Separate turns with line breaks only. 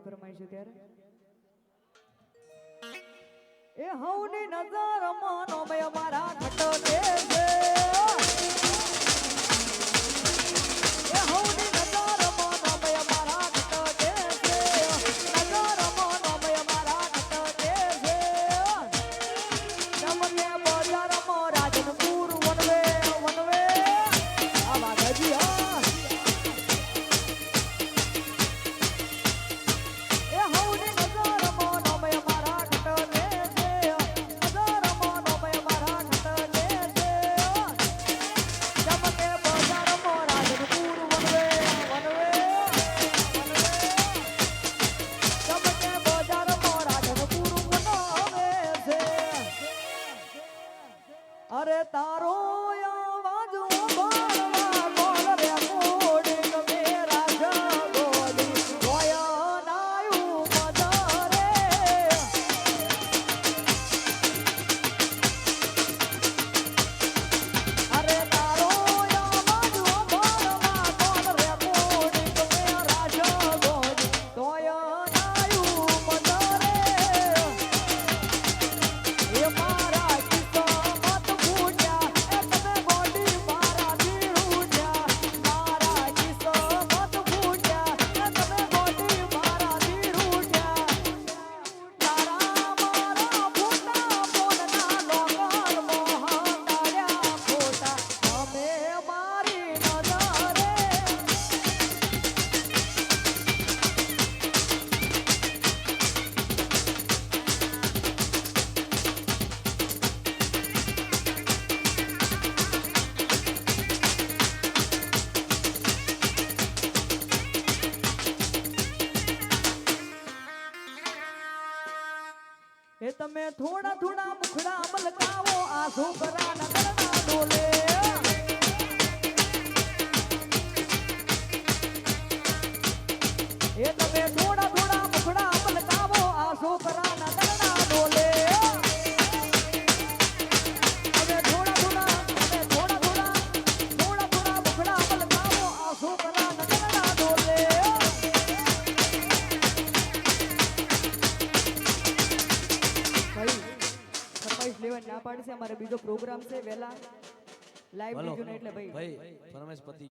ની ફરમાઈશ ત્યારે? એ હવની નજર માનો મે મારા ખટો દે અરે તારો એ તમે થોડા થોડા મુખડા મલકાવો આ છોકરા નગરના ડોલે. એ તમે લેવા ના પાડશે. અમારે બીજો પ્રોગ્રામ છે વેલા. લાઈવ ડીજુને એટલે ભાઈ.
ભાઈ પરમેશ પતિ